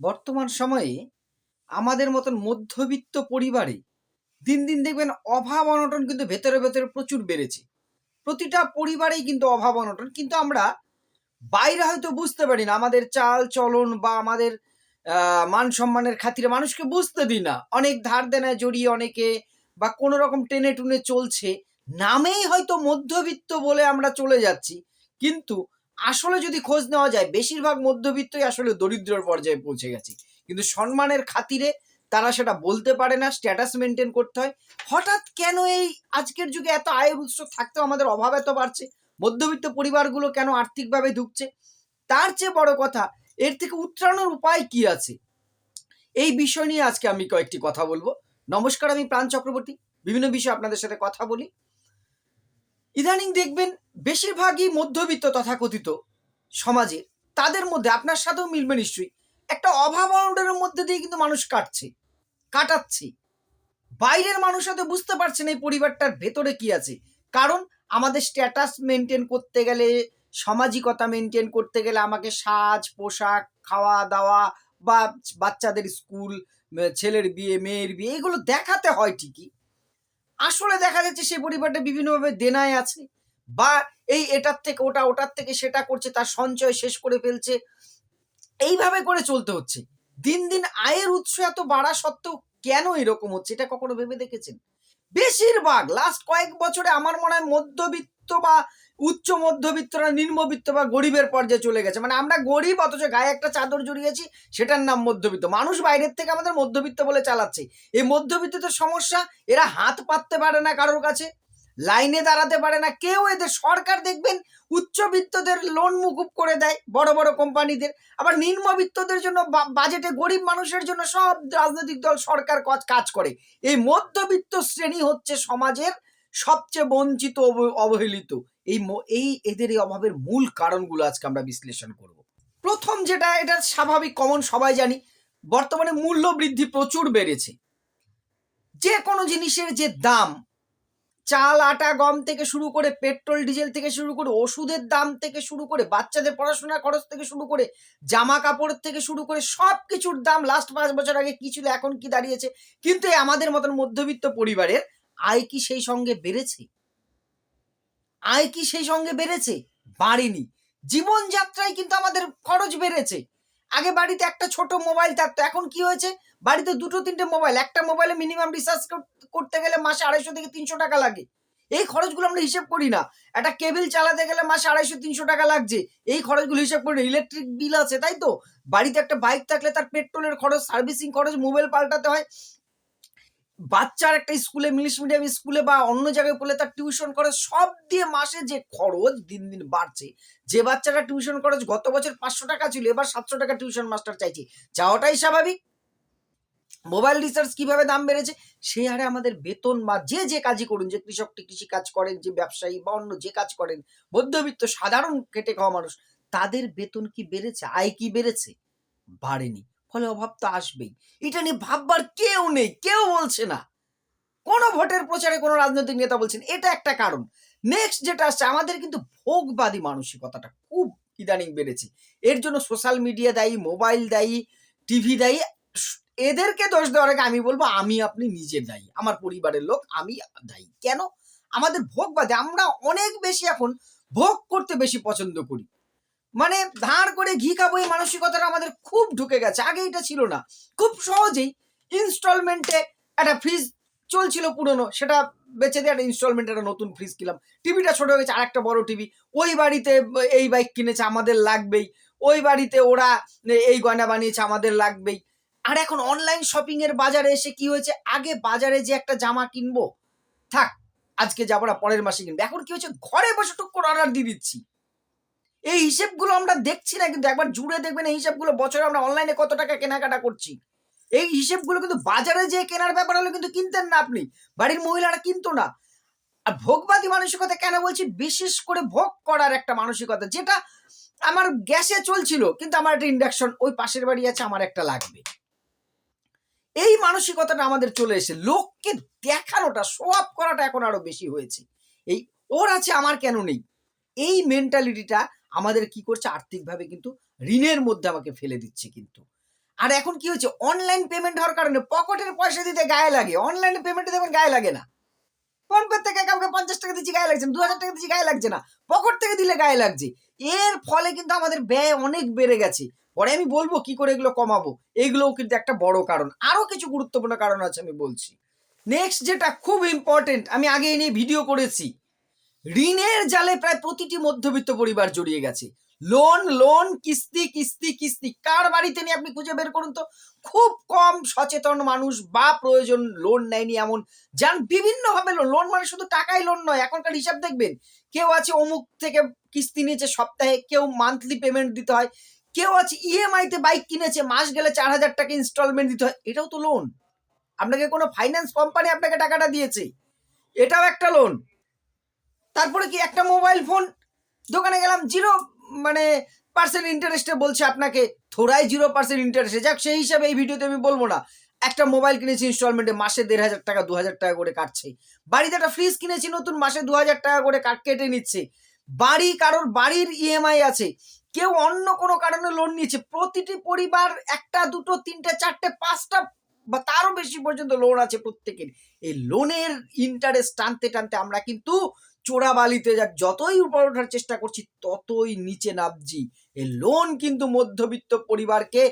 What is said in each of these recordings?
বর্তমান সময়ে আমাদের মতন মধ্যবিত্ত পরিবারে দিন দিন দেখবেন অভাব অনটন কিন্তু ভেতরে ভেতরে প্রচুর বেড়েছে। প্রতিটা পরিবারেই কিন্তু অভাব অনটন, কিন্তু আমরা বাইরে হয়তো বুঝতে পারি না, আমাদের চাল, চলন বা আমাদের মান সম্মানের খাতিরে মানুষকে বুঝতে দিই না। অনেক ধার দেনায় জড়িয়ে অনেকে বা কোনো রকম টেনে টুনে চলছে, নামেই হয়তো মধ্যবিত্ত বলে আমরা চলে যাচ্ছি। কিন্তু আসলে যদি খোঁজ নেওয়া যায়, বেশিরভাগ মধ্যবিত্তই আসলে দরিদ্রের পর্যায়ে পৌঁছে গেছে। কিন্তু সম্মানের খাতিরে তারা সেটা বলতে পারে না স্ট্যাটাস মেনটেন করতে হয়। হঠাৎ কেন এই আজকের যুগে এত আয়ের উৎস থাকতেও আমাদের অভাব এত বাড়ছে? মধ্যবিত্ত পরিবারগুলো কেন আর্থিকভাবে ঢুকছে তার চেয়ে বড় কথা, এর থেকে উত্তরানোর উপায় কি আছে? এই বিষয় নিয়ে আজকে আমি কয়েকটি কথা বলব। নমস্কার, আমি প্রাণ চক্রবর্তী। বিভিন্ন বিষয়ে আপনাদের সাথে কথা বলি। ইদানিং দেখবেন বেশিরভাগই মধ্যবিত্ত তথাকথিত সমাজে। তাদের মধ্যে আপনার সাথেও মিলবে নিশ্চয়ই। একটা অভাব অনটনের মধ্যে দিয়ে কিন্তু মানুষ কাটছে, কাটাচ্ছে। বাইরের মানুষ হয়তো বুঝতে পারছে না এই পরিবারটার ভেতরে কি আছে। কারণ আমাদের স্ট্যাটাস মেনটেন করতে গেলে, সামাজিকতা মেনটেন করতে গেলে আমাকে সাজ, পোশাক, খাওয়া, দাওয়া বা বাচ্চাদের স্কুল ছেলের বিয়ে, মেয়ের বিয়ে, এগুলো দেখাতে হয় ঠিকই। আসলে দেখা যাচ্ছে সেই পরিবারটা বিভিন্নভাবে দেনায় আছে। বা এই এটার থেকে, ওটা, ওটার থেকে, সেটা করছে, তার সঞ্চয় শেষ করে ফেলছে। এইভাবে করে চলতে হচ্ছে। দিন দিন আয়ের উৎস এত বাড়া সত্ত্বেও কেন এরকম হচ্ছে, এটা কখনো ভেবে দেখেছেন? বেশিরভাগ লাস্ট কয়েক বছরে আমার মনে হয় মধ্যবিত্ত বা উচ্চ মধ্যবিত্তরা নিম্নবিত্ত বা গরিবের পর্যায়ে চলে গেছে। মানে আমরা গরিব, অথচ গায়ে একটা চাদর জড়িয়েছি, সেটার নাম মধ্যবিত্ত। মানুষ বাইরের থেকে আমাদের মধ্যবিত্ত বলে চালাচ্ছে। এই মধ্যবিত্তদের সমস্যা, এরা হাত পাততে পারে না কারোর কাছে, লাইনে দাঁড়াতে পারে না। কেউ এদের সরকার দেখবেন উচ্চবিত্তদের লোন মুকুব করে দেয়, বড় বড় কোম্পানিদের। আবার নিম্নবিত্তদের জন্য বাজেটে গরিব মানুষের জন্য সব রাজনৈতিক দল, সরকার কাজ- করে। এই মধ্যবিত্ত শ্রেণি হচ্ছে সমাজের সবচেয়ে বঞ্চিত, অব- অবহেলিত। এই এই এদের এই অভাবের মূল কারণগুলো আজকে আমরা বিশ্লেষণ করব। প্রথম যেটা, এটা স্বাভাবিক কমন সবাই জানি, বর্তমানে মূল্য বৃদ্ধি প্রচুর বেড়েছে। যে কোনো জিনিসের যে দাম, চাল, আটা, গম থেকে শুরু করে পেট্রোল, ডিজেল থেকে শুরু করে ওষুধের দাম থেকে শুরু করে বাচ্চাদের পড়াশোনার খরচ থেকে শুরু করে জামা কাপড়ের থেকে শুরু করে সব কিছুর দাম লাস্ট পাঁচ বছর আগে কি ছিল, এখন কি দাঁড়িয়েছে, কিন্তু আমাদের মতন মধ্যবিত্ত পরিবারের আয় কি সেই সঙ্গে বেড়েছে? আয় কি সেই সঙ্গে বেড়েছে? বাড়েনি। জীবনযাত্রায় কিন্তু আমাদের খরচ বেড়েছে। আগে বাড়িতে একটা ছোট মোবাইল থাকতো, এখন কি হয়েছে? বাড়িতে দুটো তিনটে মোবাইল, একটা মোবাইলে মিনিমাম রিচার্জ করতে গেলে মাসে আড়াইশো থেকে তিনশো টাকা লাগে। এই খরচগুলো আমরা হিসেব করি না। একটা কেবিল চালাতে গেলে মাসে আড়াইশো, তিনশো টাকা লাগছে। এই খরচগুলো হিসেব করি না। ইলেকট্রিক বিল আছে, তাই তো? বাড়িতে একটা বাইক থাকলে তার পেট্রোলের খরচ সার্ভিসিং খরচ মোবাইল পাল্টাতে হয়। বাচ্চার একটা স্কুলে, ইংলিশ মিডিয়াম স্কুলে বা অন্য জায়গায় পড়লে তার টিউশন খরচ সব দিয়ে মাসে যে খরচ দিন দিন বাড়ছে, যে বাচ্চাটা টিউশন খরচ গত বছর পাঁচশো টাকা ছিল, এবার সাতশো টাকা টিউশন মাস্টার চাইছে চাওয়াটাই স্বাভাবিক। মোবাইল রিচার্জ কীভাবে দাম বেড়েছে সেই হারে আমাদের বেতন বা যে যে কাজই করুন, যে কৃষকটি কৃষি কাজ করেন, যে ব্যবসায়ী বা অন্য যে কাজ করেন, মধ্যবিত্ত, সাধারণ খেটে খাওয়া মানুষ, তাদের বেতন কি বেড়েছে, আয় কি বেড়েছে? বাড়েনি। ফলে অভাব তো আসবেই। এটা নিয়ে ভাববার কেউ নেই, কেউ বলছে না। কোনো ভোটের প্রচারে কোনো রাজনৈতিক নেতা বলছেন, এটা একটা কারণ। নেক্সট যেটা আসছে, আমাদের কিন্তু ভোগবাদী মানসিকতাটা খুব ইদানিং বেড়েছে। এর জন্য সোশ্যাল মিডিয়া দায়ী মোবাইল দায়ী টিভি দায়ী, এদেরকে দোষ দেওয়ার আগে আমি বলব, আমি আপনি নিজে দায়ী। আমার পরিবারের লোক, আমি দায়ী। কেন? আমাদের ভোগবাদী, আমরা অনেক বেশি এখন ভোগ করতে বেশি পছন্দ করি। মানে ধার করে ঘি খাব, এই মানসিকতাটা আমাদের খুব ঢুকে গেছে। আগে এটা ছিল না। খুব সহজেই ইনস্টলমেন্টে একটা ফ্রিজ চলছিল পুরনো, সেটা বেচে দিয়ে একটা ইনস্টলমেন্টে একটা নতুন ফ্রিজ কিনলাম। টিভিটা ছোট হয়ে গেছে, আরেকটা বড় টিভি ওই বাড়িতে এই বাইক কিনেছে, আমাদের লাগবেই। ওই বাড়িতে ওরা এই গয়না বানিয়েছে, আমাদের লাগবেই। আর এখন অনলাইন শপিং এর বাজারে এসে কি হয়েছে? আগে বাজারে যে একটা জামা কিনবো, থাক, আজকে যাব না, পরের মাসে কিনবো। এখন কি হচ্ছে ঘরে বসে টুক করে অর্ডার দিয়ে দিচ্ছি। এই হিসেবগুলো আমরা দেখছি না, কিন্তু একবার জুড়ে দেখবেন এই হিসেবগুলো বছরে আমরা অনলাইনে কত টাকা কেনাকাটা করছি। এই হিসেবগুলো কিন্তু বাজারে যে কেনার ব্যাপার হলে কিন্তু কিনতেন না আপনি। বাড়ির মহিলারা কিনতো না। আর ভোগবাদী মানসিকতা কেন বলছি? বিশেষ করে ভোগ করার একটা মানসিকতা, যেটা আমার গ্যাসে চলছিল, কিন্তু আমার একটা ইন্ডাকশন ওই পাশের বাড়ি আছে, আমার একটা লাগবে। এই মানসিকতাটা আমাদের চলে এসে লোককে দেখানোটা শো আপ করাটা এখন আরও বেশি হয়েছে। এই, ওর আছে, আমার কেন নেই? এই মেন্টালিটিটা আমাদের কি করছে? আর্থিকভাবে কিন্তু ঋণের মধ্যে আমাকে ফেলে দিচ্ছে কিন্তু। আর এখন কি হচ্ছে? অনলাইন পেমেন্ট হওয়ার কারণে পকেটের পয়সা দিতে গায়ে লাগে। অনলাইনে পেমেন্ট দেখবেন গায়ে লাগে না। ফোন পে থেকে কাউকে পঞ্চাশ টাকা দিচ্ছি গায়ে লাগছে দু হাজার টাকা দিচ্ছি গায়ে লাগছে না। পকেট থেকে দিলে গায়ে লাগছে। এর ফলে কিন্তু আমাদের ব্যয় অনেক বেড়ে গেছে। পরে আমি বলব কি করে এগুলো কমাবো? এগুলোও কিন্তু একটা বড় কারণ। আরও কিছু গুরুত্বপূর্ণ কারণ আছে আমি বলছি। নেক্সট যেটা খুব ইম্পর্টেন্ট আমি আগে এই নিয়ে ভিডিও করেছি। ঋণের জালে প্রায় প্রতিটি মধ্যবিত্ত পরিবার জড়িয়ে গেছে। লোন লোন কিস্তি কিস্তি কিস্তি। কার বাড়িতে নিয়ে আপনি খুঁজে বের করুন তো? খুব কম সচেতন মানুষ বা প্রয়োজন লোন নেয়নি এমন। যান বিভিন্নভাবে লোন লোন মানে শুধু টাকাই লোন নয়, এখনকার হিসাব দেখবেন। কেউ আছে অমুক থেকে কিস্তি নিয়েছে সপ্তাহে, কেউ মান্থলি পেমেন্ট দিতে হয়, কেউ আছে ইএমআই তে বাইক কিনেছে, মাস গেলে চার হাজার টাকা ইনস্টলমেন্ট দিতে হয়। এটাও তো লোন আপনাকে কোনো ফাইন্যান্স কোম্পানি আপনাকে টাকাটা দিয়েছে। এটাও একটা লোন তারপরে কি একটা মোবাইল ফোন দোকানে গেলাম জিরো মানে পার্সেন্ট ইন্টারেস্টে বলছে আপনাকে, থোড়াই জিরো পার্সেন্ট ইন্টারেস্টে যাক, সেই হিসাবে এই ভিডিওতে আমি বলব না। একটা মোবাইল কিনেছি ইনস্টলমেন্টে মাসে দেড় হাজার টাকা, দু হাজার টাকা করে কাটছে। বাড়িতে একটা ফ্রিজ কিনেছি নতুন, মাসে দু হাজার টাকা করে কাট, কেটে নিচ্ছে। বাড়ি কারোর বাড়ির ইএমআই আছে। কেউ অন্য কোনো কারণে লোন নিয়েছে। প্রতিটি পরিবার একটা, দুটো, তিনটে, চারটে, পাঁচটা বা তারও বেশি পর্যন্ত লোন আছে প্রত্যেকের। এই লোনের ইন্টারেস্ট টানতে টানতে আমরা কিন্তু চোরাবালিতে যা যতই উপর ওঠার চেষ্টা করছি, ততই নিচে নামছি। এই লোন কিন্তু মধ্যবিত্ত পরিবারকে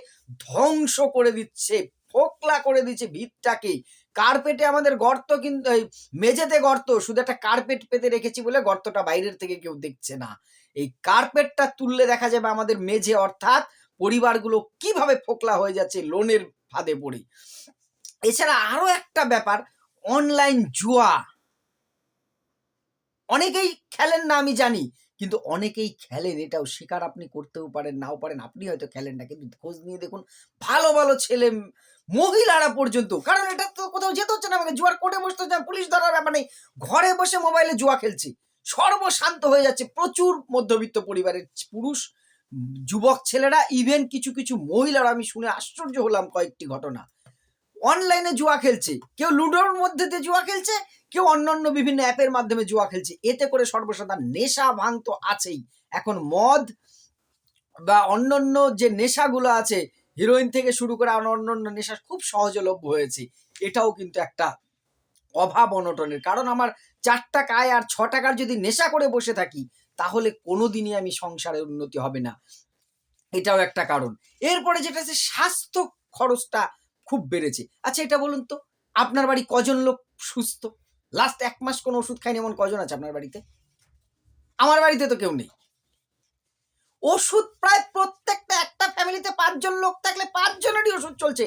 ধ্বংস করে দিচ্ছে, ফোকলা করে দিচ্ছে ভিতটাকে। কার্পেটে আমাদের গর্ত কিন্তু মেঝেতে গর্ত, শুধু একটা কার্পেট পেতে রেখেছি বলে গর্তটা বাইরের থেকে কেউ দেখছে না। এই কার্পেটটা তুললে দেখা যাবে আমাদের মেঝে, অর্থাৎ পরিবারগুলো কীভাবে ফোকলা হয়ে যাচ্ছে লোনের ফাঁদে পড়ে। এছাড়া আরও একটা ব্যাপার, অনলাইন জুয়া। অনেকেই খেলেন না, আমি জানি। কিন্তু অনেকেই খেলেন, এটাও স্বীকার আপনি করতেও পারেন, নাও পারেন, আপনি হয়তো খেলেন না। কিন্তু খোঁজ নিয়ে দেখুন, ভালো ভালো ছেলে মহিলারা পর্যন্ত, কারণ এটা তো কোথাও যেতে হচ্ছে না, আমাকে জুয়ার কোর্টে বসতে হচ্ছে পুলিশ ধরার ব্যাপার নেই। ঘরে বসে মোবাইলে জুয়া খেলছে। সর্বশান্ত হয়ে যাচ্ছে, প্রচুর মধ্যবিত্ত পরিবারের পুরুষ, যুবক ছেলেরা ইভেন কিছু কিছু মহিলারা, আমি শুনে আশ্চর্য হলাম কয়েকটি ঘটনা। অনলাইনে জুয়া খেলছে। কেউ লুডোর মধ্যে দিয়ে জুয়া খেলছে, কেউ অন্যান্য বিভিন্ন অ্যাপের মাধ্যমে জুয়া খেলছে। এতে করে সর্বসাধারণ নেশা ভাঙ তো আছেই। এখন মদ বা অন্যান্য যে নেশাগুলো আছে হিরোইন থেকে শুরু করে অন্যান্য নেশা খুব সহজলভ্য হয়েছে। এটাও কিন্তু একটা অভাব অনটনের। কারণ আমার চার টাকায় আর ছ টাকার যদি নেশা করে বসে থাকি, তাহলে কোনোদিনই আমি সংসারের উন্নতি হবে না। এটাও একটা কারণ। এরপরে যেটা আছে, স্বাস্থ্য খরচটা খুব বেড়েছে। আচ্ছা এটা বলুন তো, আপনার বাড়ি কজন লোক সুস্থ? লাস্ট এক মাস কোনো ওষুধ খায়নি এমন কজন আছে আপনার বাড়িতে? আমার বাড়িতে তো কেউ নেই। ওষুধ প্রায় প্রত্যেকটা একটা ফ্যামিলিতে পাঁচজন লোক থাকলে পাঁচজনেরই ওষুধ চলছে।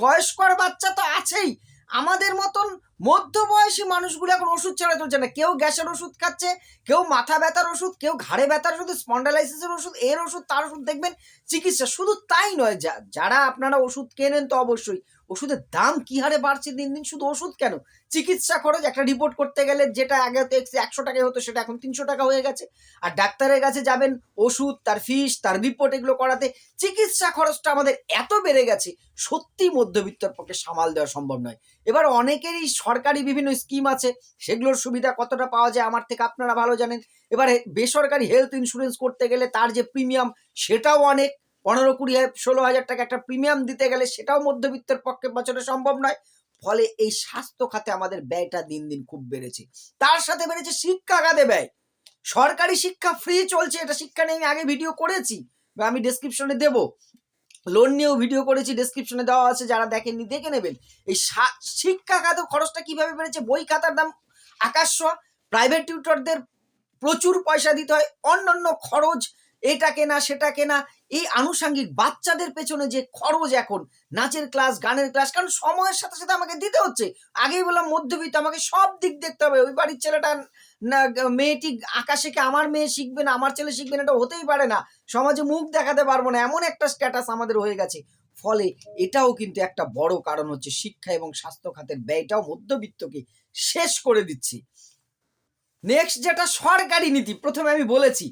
বয়স্কর বাচ্চা তো আছেই। আমাদের মতন মধ্যবয়সী মানুষগুলো এখন ওষুধ ছাড়া চলছে না। কেউ গ্যাসের ওষুধ খাচ্ছে, কেউ মাথা ব্যথার ওষুধ, কেউ ঘাড়ে ব্যথার ওষুধ, স্পন্ডালাইসিসের ওষুধ, এর ওষুধ, তার ওষুধ দেখবেন চিকিৎসা। শুধু তাই নয় যারা আপনারা ওষুধ কেনেন তো অবশ্যই। ওষুধের দাম কি হারে বাড়ছে দিন দিন? শুধু ওষুধ কেন? চিকিৎসা খরচ, একটা রিপোর্ট করতে গেলে যেটা আগে তো একশো টাকায় হতো, সেটা এখন তিনশো টাকা হয়ে গেছে। আর ডাক্তারের কাছে যাবেন, ওষুধ, তার ফিস তার রিপোর্ট এগুলো করাতে, চিকিৎসা খরচটা আমাদের এত বেড়ে গেছে, সত্যি মধ্যবিত্তর পক্ষে সামাল দেওয়া সম্ভব নয়। এবার অনেকেরই সরকারি বিভিন্ন স্কিম আছে, সেগুলোর সুবিধা কতটা পাওয়া যায় আমার থেকে আপনারা ভালো জানেন। এবারে বেসরকারি হেলথ ইন্স্যুরেন্স করতে গেলে তার যে প্রিমিয়াম সেটাও অনেক। পনেরো কুড়ি ষোলো হাজার টাকা একটা প্রিমিয়াম দিতে গেলে সেটাও মধ্যবিত্তের পক্ষে বছরে সম্ভব নয়। ফলে এই স্বাস্থ্য খাতে আমাদের ব্যয়টা দিন দিন খুব বেড়েছে। তার সাথে বেড়েছে শিক্ষা খাতে ব্যয়। সরকারি শিক্ষা ফ্রি চলছে, এটা শিক্ষা নিয়ে আমি আগে ভিডিও করেছি, বা আমি ডেসক্রিপশনে দেব। লোন নিয়েও ভিডিও করেছি ডেসক্রিপশনে দেওয়া আছে, যারা দেখেননি দেখে নেবেন। এই শিক্ষা খাতে খরচটা কীভাবে বেড়েছে, বই খাতার দাম আকাশ প্রাইভেট টিউটরদের প্রচুর পয়সা দিতে হয়, অন্যান্য খরচ এটা কেনা, সেটা কেনা। এই আনুষাঙ্গিক বাচ্চাদের পেছনে যে খরচ এখন, নাচের ক্লাস গানের ক্লাস কারণ সময়ের সাথে সাথে আমাকে দিতে হচ্ছে। আগেই বললাম, মধ্যবিত্ত, আমাকে সব দিক দেখতে হবে। ওই বাড়ির ছেলেটা না, মেয়েটি আঁকা শিখে আমার মেয়ে শিখবে না, আমার ছেলে শিখবে না, এটা হতেই পারে না। সমাজে মুখ দেখাতে পারব না, এমন একটা স্ট্যাটাস আমাদের হয়ে গেছে। ফলে এটাও কিন্তু একটা বড় কারণ হচ্ছে শিক্ষা এবং স্বাস্থ্য খাতের ব্যয়টাও মধ্যবিত্তকে শেষ করে দিচ্ছে। নেক্সট যেটা সরকারি নীতি, প্রথমে আমি বলেছি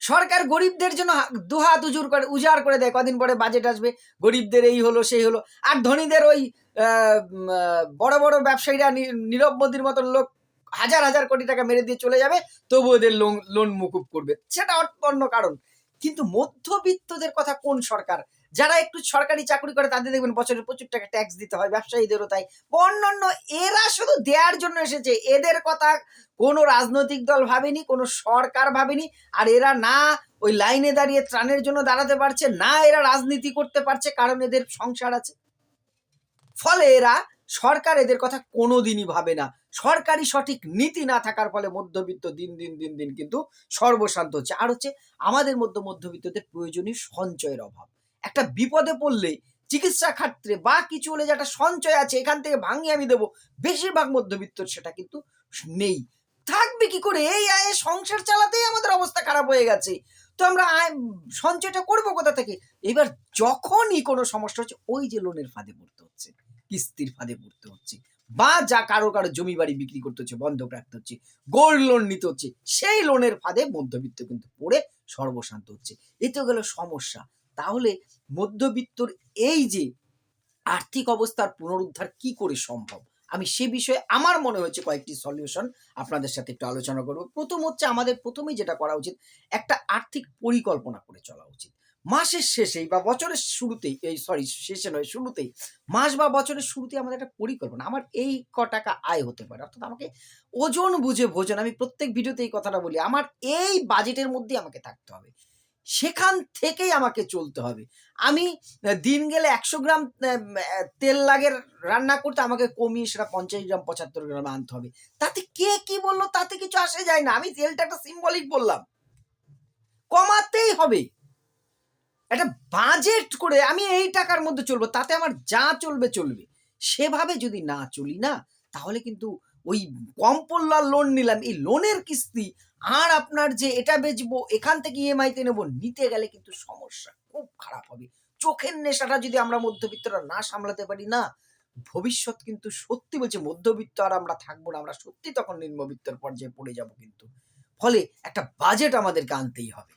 সরকার গরিবদের জন্য দুহাত উজুর করে, উজাড় করে দেয়। কদিন পরে বাজেট আসবে। গরিবদের এই হলো, সেই হলো। আর ধনীদের ওই বড় বড় ব্যবসায়ীরা নীরব মোদীর মতন লোক হাজার হাজার কোটি টাকা মেরে দিয়ে চলে যাবে তবু ওদের লোন লোন মুকুব করবে। সেটা অন্য কারণ। কিন্তু মধ্যবিত্তদের কথা কোন সরকার যারা একটু সরকারি চাকরি করে তাদের দেখবেন বছরে প্রচুর টাকা ট্যাক্স দিতে হয়, ব্যবসায়ীদেরও তাই। অন্যান্য এরা শুধু দেওয়ার জন্য এসেছে। এদের কথা কোনো রাজনৈতিক দল ভাবেনি, কোনো সরকার ভাবেনি, আর এরা না ওই লাইনে দাঁড়িয়ে ত্রাণের জন্য দাঁড়াতে পারছে, না এরা রাজনীতি করতে পারছে, কারণ এদের সংসার আছে। ফলে এরা সরকার এদের কথা কোনোদিনই ভাবে না। সরকারি সঠিক নীতি না থাকার ফলে মধ্যবিত্ত দিন দিন দিন দিন কিন্তু সর্বশান্ত হচ্ছে। আর হচ্ছে আমাদের মধ্যে মধ্যবিত্তদের প্রয়োজনীয় সঞ্চয়ের অভাব। একটা বিপদে পড়লে চিকিৎসা ক্ষেত্রে বা কিছু হলে যে একটা সঞ্চয় আছে, এখান থেকে ভাঙিয়ে আমি দেবো। বেশিরভাগ মধ্যবিত্তর সেটা কিন্তু নেই। থাকবে কি করে? এই আয়ে সংসার চালাতেই আমাদের অবস্থা খারাপ হয়ে গেছে। তো আমরা সঞ্চয়টা করব কোথা থেকে? এবার যখনই কোনো সমস্যা হচ্ছে, ওই যে লোনের ফাঁদে পড়তে হচ্ছে, কিস্তির ফাঁদে পড়তে হচ্ছে, বা যা কারও কারও জমি বাড়ি বিক্রি করতে হচ্ছে, বন্ধক রাখতে হচ্ছে, গোল্ড লোন নিতে হচ্ছে, সেই লোনের ফাঁদে মধ্যবিত্ত কিন্তু পড়ে সর্বশান্ত হচ্ছে। এতে গেল সমস্যা। তাহলে মধ্যবিত্তর এই যে আর্থিক অবস্থার পুনরুদ্ধার কি করে সম্ভব? আমি সে বিষয়ে আমার মনে হয়েছে কয়েকটি সলিউশন আপনাদের সাথে একটু আলোচনা করব। প্রথম হচ্ছে আমাদের প্রথমেই যেটা করা উচিত, একটা আর্থিক পরিকল্পনা করে চলা উচিত। মাসের শেষেই বা বছরের শুরুতেই, এই সরি শেষে নয়, শুরুতেই, মাস বা বছরের শুরুতেই আমাদের একটা পরিকল্পনা, আমার এই ক টাকা আয় হতে পারে। অর্থাৎ আমাকে ওজন বুঝে ভোজন, আমি প্রত্যেক ভিডিওতে এই কথাটা বলি, আমার এই বাজেটের মধ্যে আমাকে থাকতে হবে। সেখান থেকেই আমাকে চলতে হবে। আমি দিন গেলে একশো গ্রাম তেল লাগে রান্না করতে আমাকে কমিয়ে সেটা পঞ্চাশ গ্রাম, পঁচাত্তর গ্রাম আনতে হবে। তাতে কে কি বলল তাতে কিছু আসে যায় না। আমি তেলটা একটা সিম্বলিক বললাম। কমাতেই হবে। একটা বাজেট করে আমি এই টাকার মধ্যে চলবো, তাতে আমার যা চলবে চলবে। সেভাবে যদি না চলি না, তাহলে কিন্তু ওই কম পড়লার লোন নিলাম। এই লোনের কিস্তি আর আপনার যে এটা বেচবো, এখান থেকে ইএমআই তে নেব, নিতে গেলে কিন্তু সমস্যা খুব খারাপ হবে। চোখের নেশাটা যদি আমরা মধ্যবিত্তরা না সামলাতে পারি না, ভবিষ্যৎ কিন্তু সত্যি বলছে মধ্যবিত্ত আর আমরা থাকব না, আমরা সত্যি তখন নিম্নবিত্তর পর্যায়ে পড়ে যাব কিন্তু। ফলে একটা বাজেট আমাদেরকে আনতেই হবে।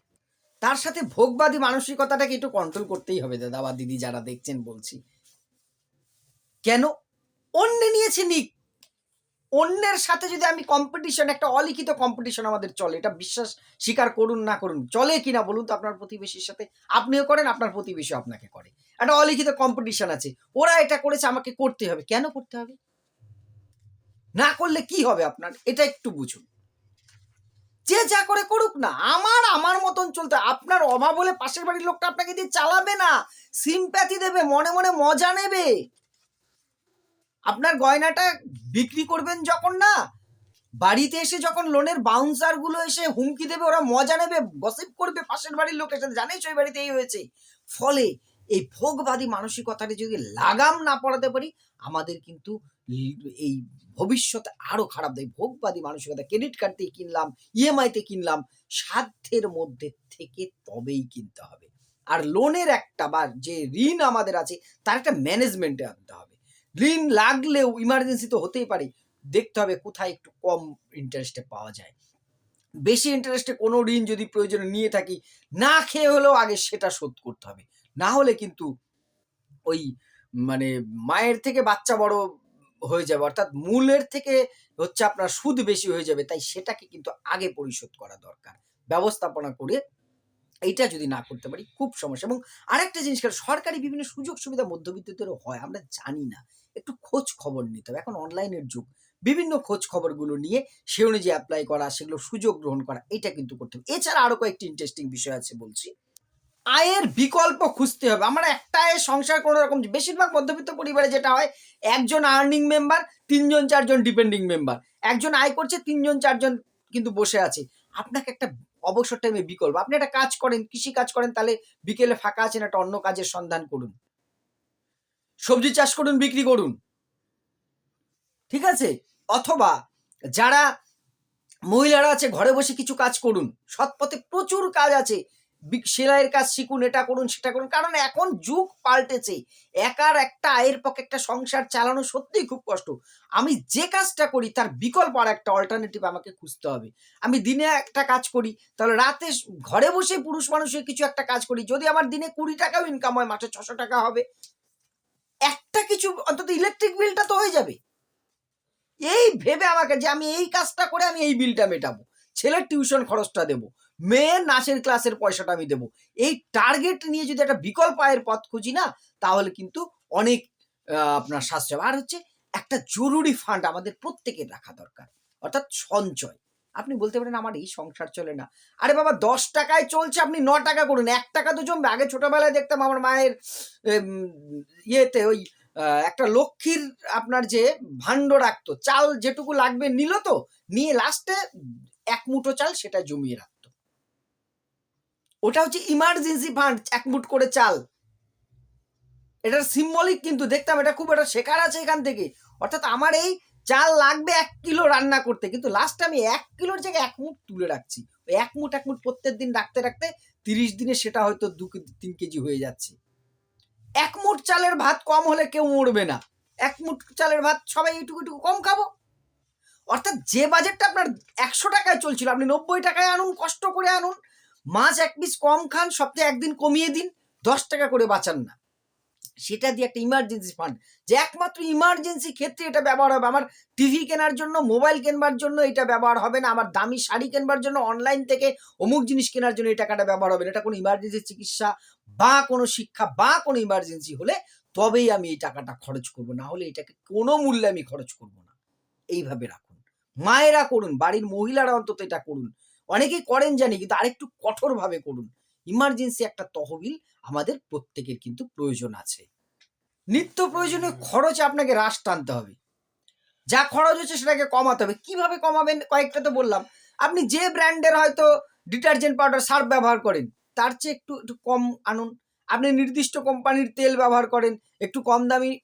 তার সাথে ভোগবাদী মানসিকতাটাকে একটু কন্ট্রোল করতেই হবে, দাদা বা দিদি যারা দেখছেন বলছি। কেন? অন্য নিয়েছে নিক। অন্যের সাথে যদি আমি কম্পিটিশন একটা অলিখিত কম্পিটিশন আমাদের চলে, এটা বিশ্বাস স্বীকার করুন না করুন, চলে কিনা বলুন তো আপনার প্রতিবেশীর সাথে, আপনিও করেন, আপনার প্রতিবেশী আপনাকে করে। একটা অলিখিত কম্পিটিশন আছে, ওরা এটা করেছে, আমাকে করতে হবে। কেন করতে হবে? না করলে কি হবে আপনার? এটা একটু বুঝুন। যে যা করে করুক না, আমার আমার মতন চলতে, আপনার অভাব হলে পাশের বাড়ির লোকটা আপনাকে দিয়ে চালাবে না। সিম্প্যাথি দেবে, মনে মনে মজা নেবে। আপনার গয়নাটা বিক্রি করবেন যখন না, বাড়িতে এসে যখন লোনের বাউন্সারগুলো এসে হুমকি দেবে, ওরা মজা নেবে গসিপ করবে, পাশের বাড়ির লোকের সাথে। জানিস ওই বাড়িতে এই হয়েছে। ফলে এই ভোগবাদী মানসিকতাটা যদি লাগাম না পড়াতে পারি, আমাদের কিন্তু এই ভবিষ্যতে আরও খারাপ। দেয় ভোগবাদী মানসিকতা ক্রেডিট কার্ড দিয়ে কিনলাম ইএমআই তে কিনলাম, সাধ্যের মধ্যে থেকে তবেই কিনতে হবে। আর লোনের একটা বা যে ঋণ আমাদের আছে, তার একটা ম্যানেজমেন্টে আনতে হবে। ঋণ লাগলেও ইমার্জেন্সি তো হতেই পারে। দেখতে হবে কোথায় একটু কম ইন্টারেস্টে পাওয়া যায়। বেশি ইন্টারেস্টে কোনো ঋণ যদি প্রয়োজনে নিয়ে থাকি, না খেয়ে হলেও আগে সেটা শোধ করতে হবে। না হলে কিন্তু ওই মানে মায়ের থেকে বাচ্চা বড় হয়ে যাবে, অর্থাৎ মূলের থেকে হচ্ছে আপনার সুদ বেশি হয়ে যাবে, তাই সেটাকে কিন্তু আগে পরিশোধ করা দরকার। ব্যবস্থাপনা করে এইটা যদি না করতে পারি, খুব সমস্যা। এবং আরেকটা জিনিস, সরকারি বিভিন্ন সুযোগ সুবিধা মধ্যবিত্তদেরও হয়, আমরা জানি না। একটু খোঁজ খবর নিতে হবে। এখন অনলাইনের যুগ। বিভিন্ন খোঁজ খবরগুলো নিয়ে সে অনুযায়ী অ্যাপ্লাই করা, সেগুলো সুযোগ গ্রহণ করা, এটা কিন্তু করতে হবে। এছাড়া আরও কয়েকটি ইন্টারেস্টিং বিষয় আছে বলছি। আয়ের বিকল্প খুঁজতে হবে। আমরা একটা আয়ের সংসার কোনো রকম, বেশিরভাগ মধ্যবিত্ত পরিবারে যেটা হয়, একজন আর্নিং মেম্বার তিনজন, চারজন ডিপেন্ডিং মেম্বার একজন আয় করছে, তিনজন, চারজন কিন্তু বসে আছে। আপনাকে একটা অবসর টাইমে বিকল্প। আপনি একটা কাজ করেন, কৃষি কাজ করেন, তাহলে বিকেলে ফাঁকা আছেন, একটা অন্য কাজের সন্ধান করুন। সবজি চাষ করুন, বিক্রি করুন। ঠিক আছে? অথবা যারা মহিলারা আছে, ঘরে বসে কিছু কাজ করুন। সৎপথে প্রচুর কাজ আছে। সেলাইয়ের কাজ শিখুন, এটা করুন, সেটা করুন। কারণ এখন যুগ পাল্টেছে। একার একটা আয়ের পক্ষে একটা সংসার চালানো সত্যিই খুব কষ্ট। আমি যে কাজটা করি, তার বিকল্প আর একটা অল্টারনেটিভ আমাকে খুঁজতে হবে। আমি দিনে একটা কাজ করি, তাহলে রাতে ঘরে বসে পুরুষ মানুষের কিছু একটা কাজ করি। যদি আমার দিনে কুড়ি টাকাও ইনকাম হয়, মাসে ছশো টাকা হবে একটা কিছু, অন্তত ইলেকট্রিক বিলটা তো হয়ে যাবে। এই ভেবে আমাকে যে আমি এই কাজটা করে আমি এই বিলটা মেটাবো। ছেলের টিউশন খরচটা দেবো। মেয়ের নাচের ক্লাসের পয়সাটা আমি দেবো। এই টার্গেট নিয়ে যদি একটা বিকল্প আয়ের পথ খুঁজি না, তাহলে কিন্তু অনেক আপনার সাশ্রয়। আর হচ্ছে একটা জরুরি ফান্ড আমাদের প্রত্যেকের রাখা দরকার। অর্থাৎ সঞ্চয়। আপনি বলতে পারেন আমার এই সংসার চলে না। আরে বাবা, দশ টাকায় চলছে, আপনি ন টাকা করুন। এক টাকা তো জমবে। আগে ছোটবেলায় দেখতাম আমার মায়ের ইয়েতে ওই একটা লক্ষ্মীর আপনার যে ভাণ্ড রাখতো, চাল যেটুকু লাগবে নিল তো, নিয়ে লাস্টে এক মুঠো চাল সেটা জমিয়ে রাখতো। ওটা হচ্ছে ইমার্জেন্সি ফান্ড এক মুঠ করে চাল। এটার সিম্বলিক কিন্তু দেখতাম, এটা খুব একটা শেখার আছে এখান থেকে। অর্থাৎ আমার এই চাল লাগবে এক কিলো রান্না করতে। কিন্তু লাস্ট আমি এক কিলোর জায়গায় এক মুঠ তুলে রাখছি। ওই এক মুঠ এক মুঠ প্রত্যেক দিন রাখতে রাখতে তিরিশ দিনে সেটা হয়তো দু তিন কেজি হয়ে যাচ্ছে। এক মুঠ চালের ভাত কম হলে কেউ মরবে না। এক মুঠ চালের ভাত সবাই একটু একটু কম খাব। অর্থাৎ যে বাজেটটা আপনার একশো টাকায় চলছিল, আপনি নব্বই টাকায় আনুন, কষ্ট করে আনুন, মাছ এক পিস কম খান, সপ্তাহে একদিন কমিয়ে দিন, দশ টাকা করে বাঁচান না। সেটা দিয়ে একটা ইমার্জেন্সি ফান্ড যে একমাত্র ইমার্জেন্সি ক্ষেত্রে এটা ব্যবহার হবে। আমার টিভি কেনার জন্য মোবাইল কেনবার জন্য এটা ব্যবহার হবে না। আমার দামি শাড়ি কেনবার জন্য অনলাইন থেকে অমুক জিনিস কেনার জন্য এই টাকাটা ব্যবহার হবে না। এটা কোনো ইমার্জেন্সি চিকিৎসা বা কোনো শিক্ষা বা কোনো ইমার্জেন্সি হলে তবেই আমি এই টাকাটা খরচ করব। না হলে এটাকে কোনো মূল্যে আমি খরচ করব না। এইভাবে রাখুন। মায়েরা করুন, বাড়ির মহিলারা অন্তত এটা করুন। অনেকেই করেন জানি, কিন্তু আরেকটু কঠোরভাবে করুন। ইমার্জেন্সি একটা তহবিল আমাদের প্রত্যেকের কিন্তু প্রয়োজন আছে। নিত্য প্রয়োজনীয় খরচ আপনাকে হ্রাস টানতে হবে। যা খরচ হচ্ছে সেটাকে কমাতে হবে। কীভাবে কমাবেন? কয়েকটা তো বললাম। আপনি যে ব্র্যান্ডের হয়তো ডিটারজেন্ট পাউডার, সার্ফ ব্যবহার করেন, তার চেয়ে একটু একটু কম আনুন। আপনি নির্দিষ্ট কোম্পানির তেল ব্যবহার করেন, একটু কম দামি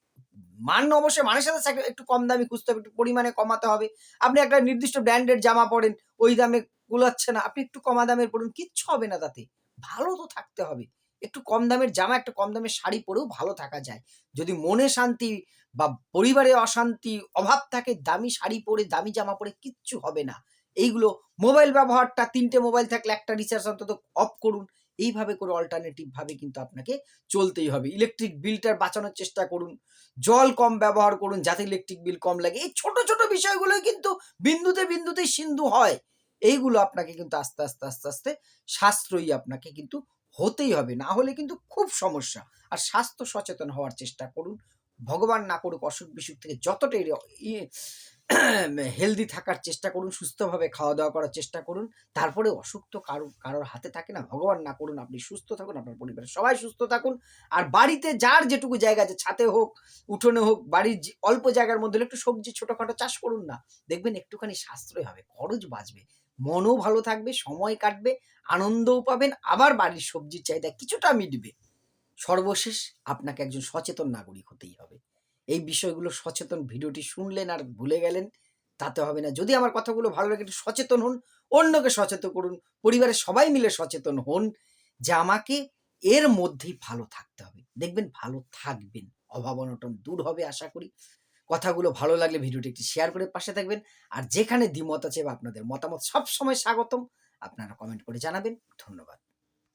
মান অবশ্যই, মানের সাথে একটু কম দামি খুঁজতে হবে, একটু পরিমাণে কমাতে হবে। আপনি একটা নির্দিষ্ট ব্র্যান্ডের জামা পরেন, ওই দামে গুলাচ্ছে না, আপনি একটু কমা দামের পড়ুন, কিচ্ছু হবে না তাতে। ভালো তো থাকতে হবে। একটু কম দামের জামা, একটু কম দামের শাড়ি পরেও ভালো থাকা যায়। যদি মনে শান্তি বা পরিবারে অশান্তি, অভাব থাকে, দামি শাড়ি পরে, দামি জামা পরে কিচ্ছু হবে না। এইগুলো মোবাইল ব্যবহারটা, তিনটে মোবাইল থাকলে একটা রিচার্জ অন্তত অফ করুন। এইভাবে করে অল্টারনেটিভ ভাবে কিন্তু আপনাকে চলতেই হবে। ইলেকট্রিক বিলটার বাঁচানোর চেষ্টা করুন। জল কম ব্যবহার করুন যাতে ইলেকট্রিক বিল কম লাগে। এই ছোট ছোট বিষয়গুলোই কিন্তু বিন্দুতে বিন্দুতে সিন্ধু হয়। এইগুলো আপনাকে কিন্তু আস্তে আস্তে আস্তে আস্তে সাশ্রয়ী আপনাকে কিন্তু হতেই হবে। না হলে কিন্তু খুব সমস্যা। আর স্বাস্থ্য সচেতন হওয়ার চেষ্টা করুন। ভগবান না করুক, অসুখ বিসুখ থেকে যতটাই হেলদি থাকার চেষ্টা করুন, সুস্থভাবে খাওয়া দাওয়া করার চেষ্টা করুন। তারপরে অসুখ তো কারও, কারোর হাতে থাকে না। ভগবান না করুন, আপনি সুস্থ থাকুন, আপনার পরিবারের সবাই সুস্থ থাকুন। আর বাড়িতে যার যেটুকু জায়গা আছে ছাতে হোক, উঠোনে হোক, বাড়ির অল্প জায়গার মধ্যে একটু সবজি ছোটখাটো চাষ করুন না। দেখবেন একটুখানি সাশ্রয় হবে, খরচ বাঁচবে। মনও ভালো থাকবে, সময় কাটবে, আনন্দও পাবেন, আবার বাড়ির সবজির চাহিদা কিছুটা মিটবে। সর্বশেষ আপনাকে একজন সচেতন নাগরিক হতেই হবে। এই বিষয়গুলো সচেতন ভিডিওটি শুনলেন আর ভুলে গেলেন, তাতে হবে না। যদি আমার কথাগুলো ভালো লাগে, একটু সচেতন হন, অন্যকে সচেতন করুন, পরিবারের সবাই মিলে সচেতন হন যে আমাকে এর মধ্যেই ভালো থাকতে হবে। দেখবেন ভালো থাকবেন, অভাব অনটন দূর হবে আশা করি। কথাগুলো ভালো লাগলে ভিডিওটি একটি শেয়ার করে পাশে থাকবেন। আর যেখানে দ্বিমত আছে বা আপনাদের মতামত সবসময় স্বাগতম, আপনারা কমেন্ট করে জানাবেন। ধন্যবাদ।